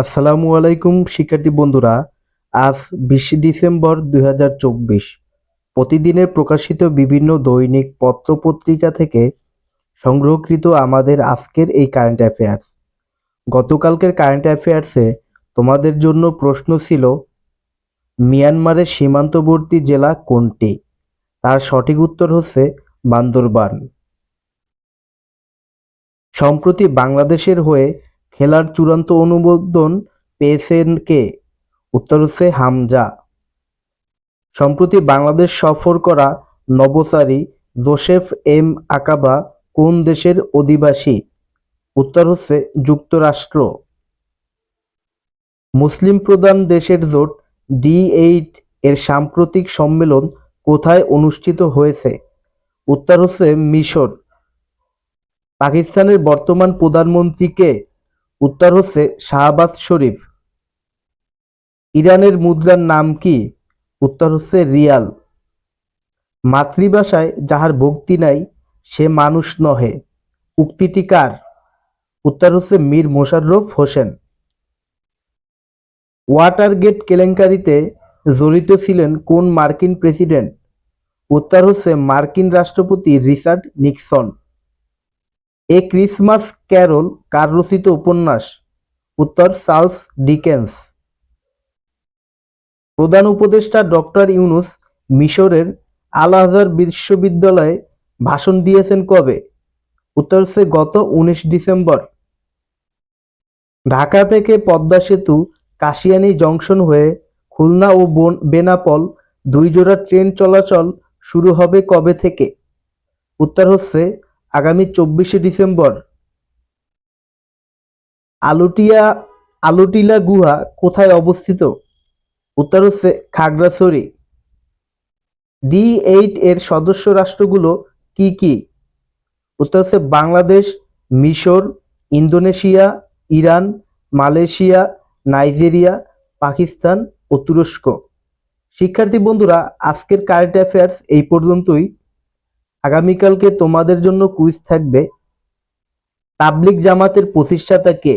আসসালামু আলাইকুম, শিক্ষার্থী বন্ধুরা। আজ বিশে ডিসেম্বর দু হাজার চব্বিশ। প্রতিদিনের প্রকাশিত বিভিন্ন দৈনিক পত্রপত্রিকা থেকে সংগ্রহকৃত আমাদের আজকের এই কারেন্ট অ্যাফেয়ার্স গতকালকের কারেন্ট অ্যাফেয়ার্সে তোমাদের জন্য প্রশ্ন ছিল, মিয়ানমারের সীমান্তবর্তী জেলা কোনটি? তার সঠিক উত্তর হচ্ছে বান্দরবান। সম্প্রতি বাংলাদেশের হয়ে খেলার চূড়ান্ত অনুমোদন পেয়েছেন কে? উত্তর হচ্ছে হামজা। সম্প্রতি বাংলাদেশ সফর করা নবসারী জোসেফ এম আকাবা কোন দেশের অধিবাসী? উত্তর হচ্ছে যুক্তরাষ্ট্র। মুসলিম প্রধান দেশের জোট ডি এইট এর সাম্প্রতিক সম্মেলন কোথায় অনুষ্ঠিত হয়েছে? উত্তর হচ্ছে মিশর। পাকিস্তানের বর্তমান প্রধানমন্ত্রীকে উত্তর হচ্ছে শাহবাজ শরীফ। ইরানের মুদ্রার নাম কি? উত্তর হচ্ছে রিয়াল। মাতৃভাষায় যাহার ভক্তি নাই, সে মানুষ নহে। উক্তিটি কার? উত্তর হচ্ছে মীর মোশাররফ হোসেন। ওয়াটারগেট কেলেঙ্কারিতে জড়িত ছিলেন কোন মার্কিন প্রেসিডেন্ট? উত্তর হচ্ছে মার্কিন রাষ্ট্রপতি Richard Nixon. A Christmas Carol কার রচিত উপন্যাস? উত্তর চার্লস ডিকেন্স। প্রধান উপদেষ্টা ডক্টর ইউনুস মিশরের আল আজহার বিশ্ববিদ্যালয়ে ভাষণ দিয়েছেন কবে? উত্তর হচ্ছে গত উনিশ ডিসেম্বর। ঢাকা থেকে পদ্মা সেতু, কাশিয়ানি জংশন হয়ে খুলনা ও বেনাপল দুই জোড়া ট্রেন চলাচল শুরু হবে কবে থেকে? উত্তর হচ্ছে আগামী চব্বিশে ডিসেম্বর। আলুটিয়া, আলুটিলা গুহা কোথায় অবস্থিত? উত্তর হচ্ছে খাগড়াছড়ি। ডি এইট এর সদস্য রাষ্ট্রগুলো কি কি? উত্তর হচ্ছে বাংলাদেশ, মিশর, Indonesia, Iran, Malaysia, Nigeria, Pakistan ও তুরস্ক। শিক্ষার্থী বন্ধুরা, আজকের কারেন্ট অ্যাফেয়ার্স এই পর্যন্তই। আগামীকালকে তোমাদের জন্য কুইজ থাকবে। তাবলিক জামাতের প্রতিষ্ঠাতা কে?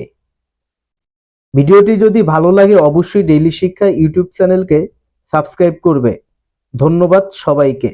ভিডিওটি যদি ভালো লাগে অবশ্যই ডেইলি শিক্ষা ইউটিউব চ্যানেলকে সাবস্ক্রাইব করবে। ধন্যবাদ সবাইকে।